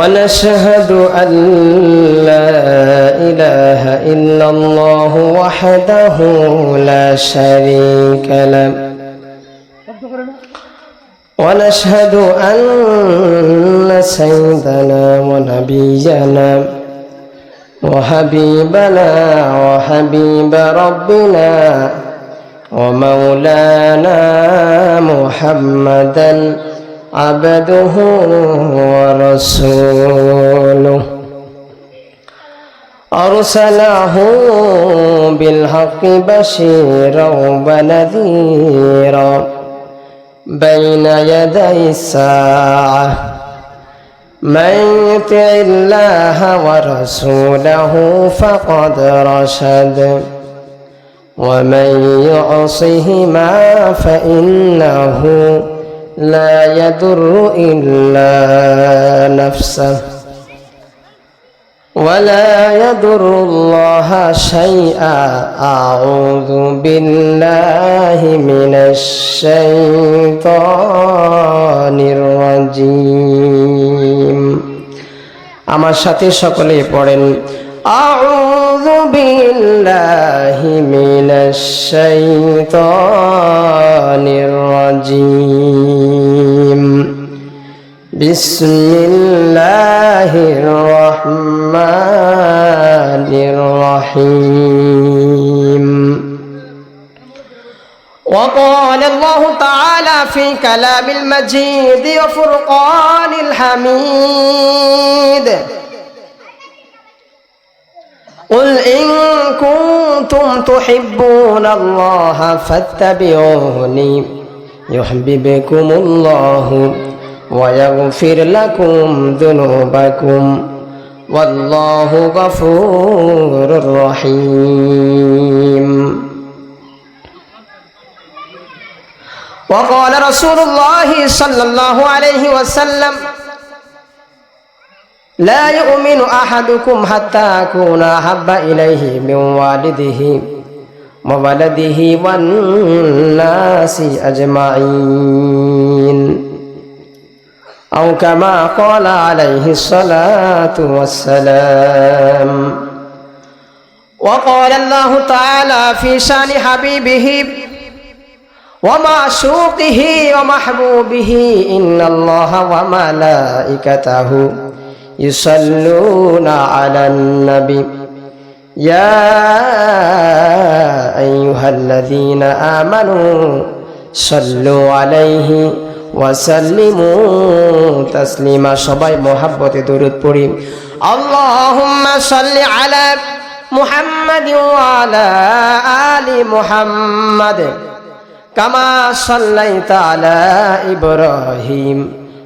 ونشهد أن لا إله إلا الله وحده لا شريك له. ونشهد أن سيدنا ونبينا وحبيبنا وحبيب ربنا ومولانا محمدا عبده ورسوله. أرسله بالحق بشيرا ونذيرا بين يدي الساعة. من يطع الله ورسوله فقد رشد. ومن يعصهما فإنه لا يضر إلا نفسه ولا يضر الله شيئا أعوذ بالله من الشيطان الرجيم আমার সাথে সকলে পড়েন أعوذ بالله من الشيطان الرجيم. بسم الله الرحمن الرحيم. وقال الله تعالى في كلام المجيد وفرقان الحميد قل إن كنتم تحبون الله فاتبعوني يحببكم الله ويغفر لكم ذنوبكم والله غفور رحيم. وقال رسول الله صلى الله عليه وسلم لا يؤمن أحدكم حتى أكون أحب إليه من والده وولده والناس أجمعين. أو كما قال عليه الصلاة والسلام. وقال الله تعالى في شان حبيبه ومعشوقه ومحبوبه إن الله وملائكته يصلون على النبي يا أيها الذين آمنوا صلوا عليه وسلموا تسليما সবাই মহাব্বতে দরুদ পড়ি اللهم صل على محمد وعلى آل محمد كما صليت على إبراهيم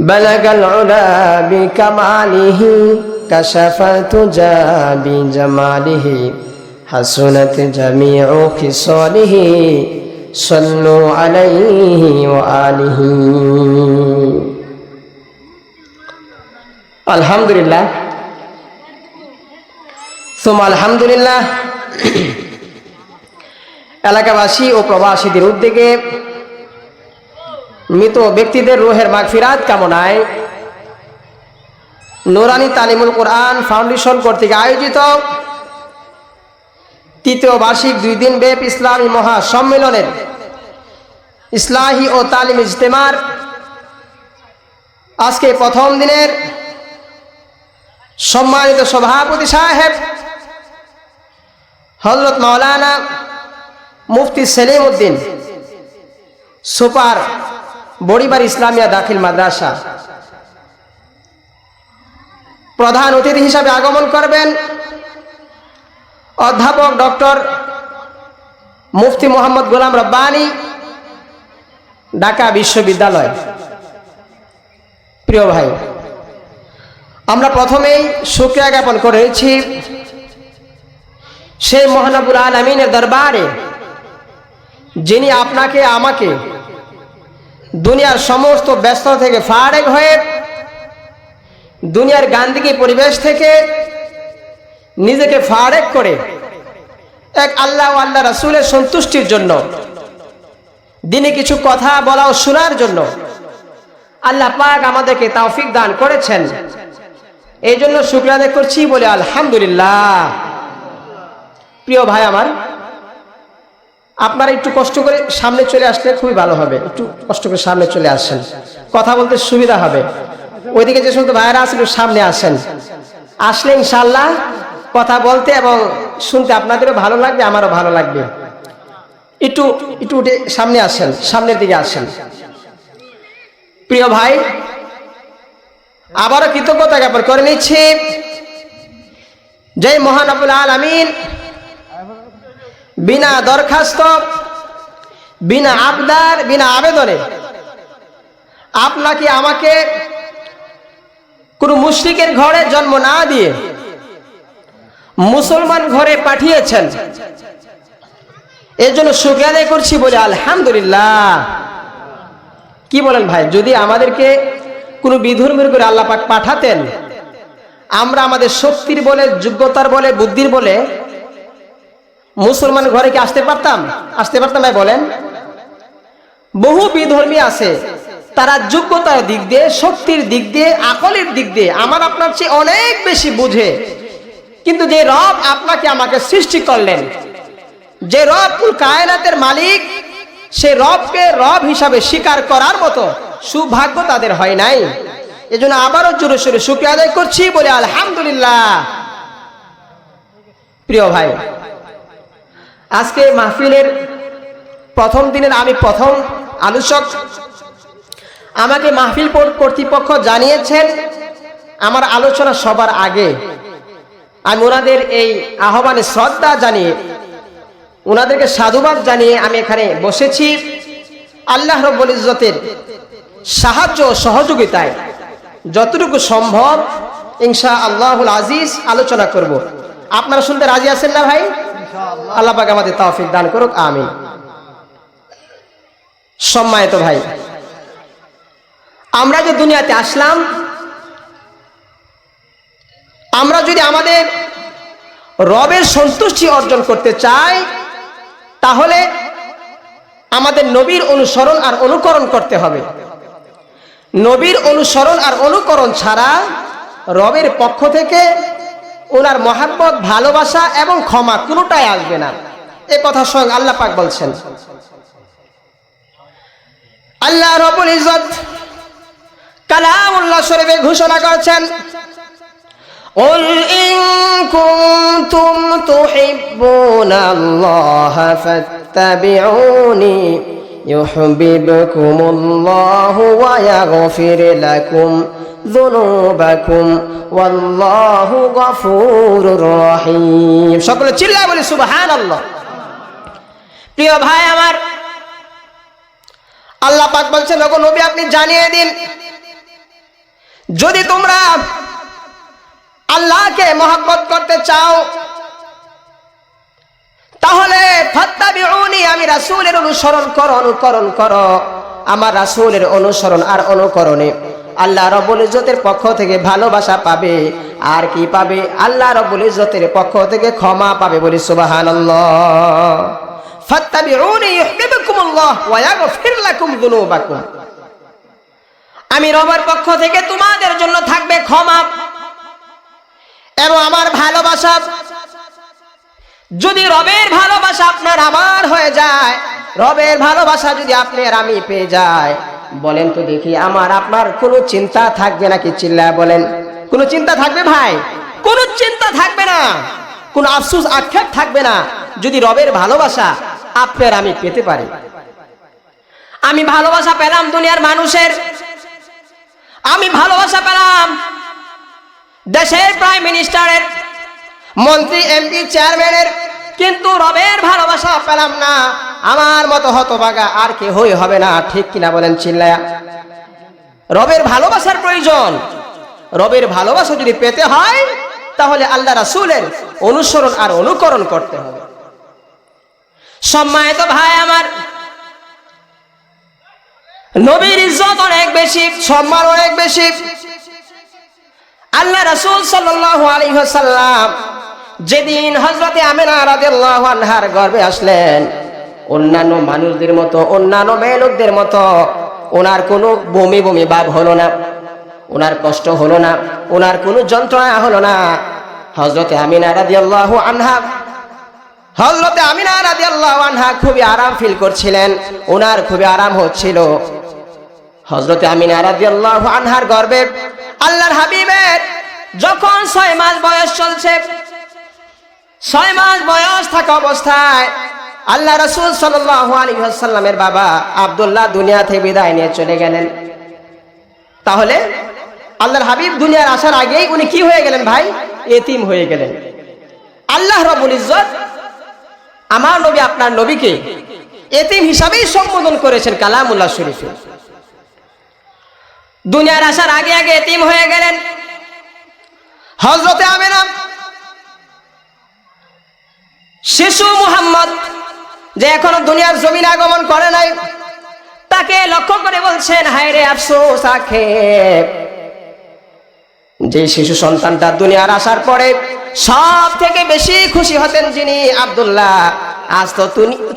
بلغ العلا بكماله كشف التجى بجماله حسنت جميع خصاله صلوا عليه وآله الحمد لله ثم الحمد لله এলাকাবাসী ও প্রবাসীদের উদ্যোগে মৃত ব্যক্তিদের রোহের মাগফিরাত কামনায় নোরানি তালিমুল কোরআন ফাউন্ডেশন কর্তৃক আয়োজিত তৃতীয় বার্ষিক দুই দিন বেপ ইসলামী মহা সম্মেলনের ইসলাহি ও তালিম ইজতেমার আজকে প্রথম দিনের সম্মানিত সভাপতি সাহেব হজরত মাওলানা মুফতি সেলিম উদ্দিন সুপার বড়িবার ইসলামিয়া দাখিল মাদ্রাসা। প্রধান অতিথি হিসাবে আগমন করবেন অধ্যাপক ডক্টর মুফতি মোহাম্মদ গোলাম রব্বানী, ঢাকা বিশ্ববিদ্যালয়। প্রিয় ভাই, আমরা প্রথমেই শুক্রিয়া জ্ঞাপন করেছি সেই মহানবুল আলমিনের দরবারে, যিনি আপনাকে, আমাকে দুনিয়ার সমস্ত ব্যস্ত থেকে ফারেক হয়ে, দুনিয়ার গান্ধিকী পরিবেশ থেকে নিজেকে ফারেক করে এক আল্লাহ আল্লাহ রাসুলের সন্তুষ্টির জন্য, দিনে কিছু কথা বলা ও শোনার জন্য আল্লাহ পাক আমাদেরকে তৌফিক দান করেছেন। এই জন্য শুক্রিয়া আদায় করছি বলে আলহামদুলিল্লাহ। প্রিয় ভাই আমার আপনারা একটু কষ্ট করে সামনে চলে আসলে খুবই ভালো হবে। একটু কষ্ট করে সামনে চলে আসেন। কথা বলতে সুবিধা হবে। ওইদিকে যে সমস্ত ভাইয়েরা আছেন সামনে আসেন। আসলে ইনশাল্লাহ কথা বলতে এবং শুনতে আপনাদেরও ভালো লাগবে, আমারও ভালো লাগবে। একটু একটু উঠে সামনে আসেন, সামনের দিকে আসেন। প্রিয় ভাই, আবারও কৃতজ্ঞতা জ্ঞাপন করে নিচ্ছি। জয় মহানবুল আলমিন। বিনা দরখাস্ত, বিনা আবদার, বিনা আবেদনে। আপনাকে আমাকে কোনো মুশরিকের ঘরে জন্ম না দিয়ে মুসলমান ঘরে পাঠিয়েছেন। এর জন্য আদায় করছি বলে আলহামদুলিল্লাহ। কি বলেন ভাই, যদি আমাদেরকে কোনো বিধর্মীর করে আল্লাহ পাক পাঠাতেন, আমরা আমাদের শক্তির বলে, যোগ্যতার বলে, বুদ্ধির বলে মুসলমান ঘরে কি আসতে পারতাম? আসতে পারতাম ভাই, বলেন। বহু বিধর্মী আছে, তারা যোগ্যতার দিক দিয়ে, শক্তির দিক দিয়ে, আকলের দিক দিয়ে আমার আপনার চেয়ে অনেক বেশি বুঝে। কিন্তু যে রব আপনাকে আমাকে সৃষ্টি করলেন, যে রব কায়নাতের মালিক, সে রবকে রব হিসাবে স্বীকার করার মতো সৌভাগ্য তাদের হয় নাই। এজন্য আবারও জোরে সোরে শুক্রিয়া আদায় করছি বলে আলহামদুলিল্লাহ। প্রিয় ভাই আজকে মাহফিলের প্রথম দিনের আমি প্রথম আলোচক। আমাকে মাহফিল কর্তৃপক্ষ জানিয়েছেন আমার আলোচনা সবার আগে। আমি ওনাদের এই আহ্বানে শ্রদ্ধা জানিয়ে, ওনাদেরকে সাধুবাদ জানিয়ে আমি এখানে বসেছি। আল্লাহ রব্বুল ইজ্জতের সাহায্য সহযোগিতায় যতটুকু সম্ভব ইনশা আল্লাহুল আজিজ আলোচনা করব। আপনারা শুনতে রাজি আছেন না ভাই? আল্লাহ পাক আমাদের তৌফিক দান করুক, আমিন। সম্মানিত ভাই, আমরা যে দুনিয়াতে আসলাম, আমরা যদি আমাদের রবের সন্তুষ্টি অর্জন করতে চাই, তাহলে আমাদের নবীর অনুসরণ আর অনুকরণ করতে হবে। নবীর অনুসরণ আর অনুকরণ ছাড়া রবের পক্ষ থেকে ওনার মহাব্বত ভালোবাসা এবং ক্ষমা কোনোটাই আসবে না এ কথা স্বয়ং আল্লাহ পাক বলছেন আল্লাহ রবুল ইজত কালামুল্লাহ শরীফে ঘোষণা করেছেন قل إن كنتم تحبون الله فاتبعوني يحببكم الله ويغفر لكم ذنوبكم والله غفور رحيم সকলে চিল্লায় বলি সুবহানাল্লাহ প্রিয় ভাই আমার আল্লাহ পাক বলছেন ওগো নবী আপনি জানিয়ে দিন যদি তোমরা আল্লাহকে মহাব্বত করতে চাও তাহলে ফাত্তাবিউনি আমি রাসূলের অনুসরণ করো অনুকরণ করো আমার রাসূলের অনুসরণ আর অনুকরণে আল্লাহ রব্বুল ইজ্জতের পক্ষ থেকে ভালোবাসা পাবে। আর কি পাবে? আল্লাহ রব্বুল ইজ্জতের পক্ষ থেকে ক্ষমা পাবে বলি ইয়াগফির আমি রবের পক্ষ থেকে তোমাদের জন্য থাকবে ক্ষমা। এবং আমার ভালোবাসা। যদি রবের ভালোবাসা আপনার আমার হয়ে যায়, রবের ভালোবাসা যদি আপনার আমি পেয়ে যায় বলেন তো দেখি, আমার, আপনার কোনো চিন্তা থাকবে নাকি? চিল্লা বলেন, কোনো চিন্তা থাকবে ভাই? কোনো চিন্তা থাকবে না। কোনো আফসুস, আক্ষেপ থাকবে না। যদি রবের ভালোবাসা আপনার, আমি পেতে পারি। আমি ভালোবাসা পেলাম দুনিয়ার মানুষের। আমি ভালোবাসা পেলাম দেশের প্রাইম মিনিস্টারের, মন্ত্রী, এমপি, চেয়ারম্যানের কিন্তু রবের ভালোবাসা পেলাম না। আমার মতো হতভাগা আর কে হই হবে না। ঠিক কিনা বলেন চিল্লায়া। রবের ভালোবাসার প্রয়োজন। রবের ভালোবাসা যদি পেতে হয়, তাহলে আল্লাহ রাসূলের অনুসরণ আর অনুকরণ করতে হবে। সম্মানিত ভাই আমার, নবীর ইজ্জত অনেক বেশি, সম্মান অনেক বেশি। আল্লাহ রাসূল সাল্লাল্লাহু আলাইহি ওয়াসাল্লাম যেদিন হযরতে আমিনা আনহার গর্ভে আসলেন, অন্যান্য মানুষদের মতো, অন্যান্য মেয়ে লোকদের মতো, ওনার কোনো বমি বমি ভাব হলো না, ওনার কষ্ট হলো না, ওনার কোনো যন্ত্রণা হলো না। হযরতে আমিনা রাদিয়াল্লাহু আনহা, হযরতে আমিনা রাদিয়াল্লাহু আনহা খুবই আরাম ফিল করছিলেন, ওনার খুবই আরাম হচ্ছিল। হজরতে আমিনা রাদিয়াল্লাহু আনহার গর্বে আল্লাহর হাবিবের যখন ছয় মাস বয়স চলছে ছয় মাস বয়স থাকা অবস্থায় আল্লাহ রসুল ওয়াসাল্লামের বাবা আব্দুল্লাহ দুনিয়া থেকে বিদায় নিয়ে চলে গেলেন। তাহলে আল্লাহর হাবিব দুনিয়ার আসার আগেই উনি কি হয়ে গেলেন ভাই? এতিম হয়ে গেলেন। আল্লাহ রবুল ইজ্জত আমার নবী আপনার নবীকে এতিম হিসাবেই সম্বোধন করেছেন কালামুল্লাহ শরীফে। দুনিয়ার আসার আগে আগে এতিম হয়ে গেলেন। হজরতে শিশু মুহাম্মদ, যে এখনও দুনিয়ার জমিন আগমন করে নাই, তাকে লক্ষ্য করে বলছেন হায় রে আফসোস, আক্ষেপ। যে শিশু সন্তানটা দুনিয়ার আসার পরে সব থেকে বেশি খুশি হতেন যিনি আব্দুল্লাহ, আজ তো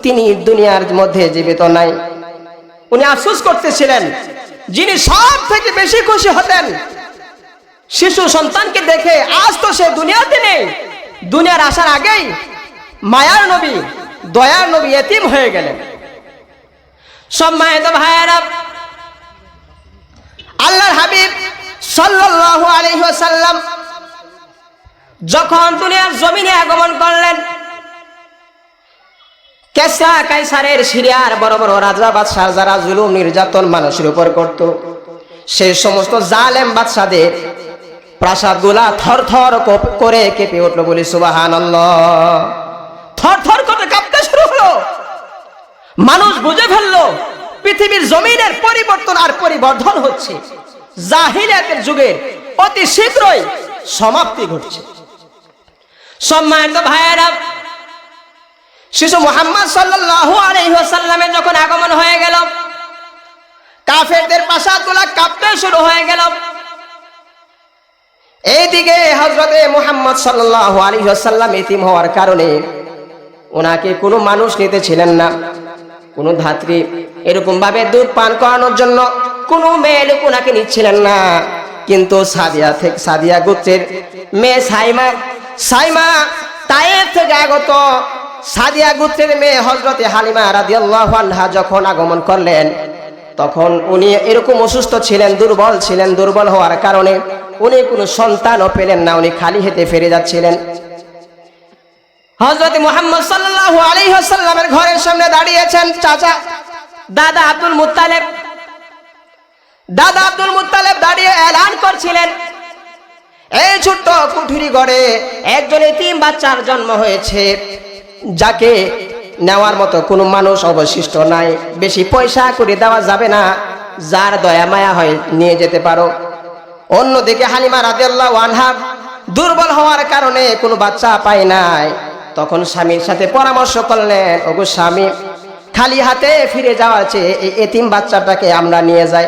তিনি দুনিয়ার মধ্যে জীবিত নাই। উনি আফসোস করতেছিলেন, যিনি সব থেকে বেশি খুশি হতেন। শিশু সন্তানকে দেখে, আজ তো সে দুনিয়াতে নেই। দুনিয়ার আসার আগেই মায়ার নবী, দয়ার নবী এতিম হয়ে গেলেন। সব সম্মানিত ভাইয়েরা, আল্লাহর হাবিব সাল্লাল্লাহু আলাইহি ওয়াসাল্লাম যখন দুনিয়ার জমিনে আগমন করলেন, কেসা কাইসারের সিরিয়ার বড় বড় রাজা যারা জুলুম, নির্যাতন মানুষের উপর করত, সেই সমস্ত জালেম বাদশাদের প্রাসাদগুলা থর থর করে কেঁপে উঠল বলি সুবাহান থর থর করে কাঁপতে শুরু হলো। মানুষ বুঝে ফেলল, পৃথিবীর জমিনের পরিবর্তন আর পরিবর্ধন হচ্ছে। জাহিলিয়াতের যুগের অতি শীঘ্রই সমাপ্তি ঘটছে। সম্মানিত ভাইয়েরা, শিশু মোহাম্মদ সাল্লাল্লাহু আলাইহি ওয়াসাল্লামের যখন আগমন হয়ে গেল, কাফেরদের প্রাসাদগুলা কাঁপতে শুরু হয়ে গেল। এইদিকে হজরতে মোহাম্মদ সাল্লাল্লাহু আলাইহি ওয়াসাল্লাম এতিম হওয়ার কারণে ওনাকে কোনো মানুষ নিতে ছিলেন না। কোনো ধাত্রী এরকম ভাবে দুধ পান করানোর জন্য কোনো মেয়ে ওনাকে নিচ্ছিলেন না। কিন্তু সাদিয়া থেকে সাদিয়া গোত্রের মেয়ে সাইমা সাইমা তায়ের থেকে আগত সাদিয়া গোত্রের মেয়ে হজরতে হালিমা রাদিয়াল্লাহু আনহা যখন আগমন করলেন, তখন উনি এরকম অসুস্থ ছিলেন, দুর্বল ছিলেন, দুর্বল হওয়ার কারণে উনি কোনো সন্তানও পেলেন না। উনি খালি হেঁটে ফিরে যাচ্ছিলেন। হজরত মোহাম্মদ সাল্লাল্লাহু আলাইহি ওয়াসাল্লামের ঘরের সামনে দাঁড়িয়েছেন চাচা, দাদা আব্দুল মুত্তালেব। দাদা আব্দুল মুত্তালেব দাঁড়িয়ে এলান করছিলেন। এই ছোট্ট কুঠুরি গড়ে একজন তিন বাচ্চার জন্ম হয়েছে, যাকে নেওয়ার মতো কোনো মানুষ অবশিষ্ট নাই। বেশি পয়সা করে দেওয়া যাবে না, যার দয়া মায়া হয় নিয়ে যেতে পারো। অন্যদিকে হালিমা রাদিয়াল্লাহু আনহা দুর্বল হওয়ার কারণে কোনো বাচ্চা পায় নাই। তখন স্বামীর সাথে পরামর্শ করলেন, ওগো স্বামী, খালি হাতে ফিরে যাওয়ার চেয়ে এই এতিম বাচ্চাটাকে আমরা নিয়ে যাই।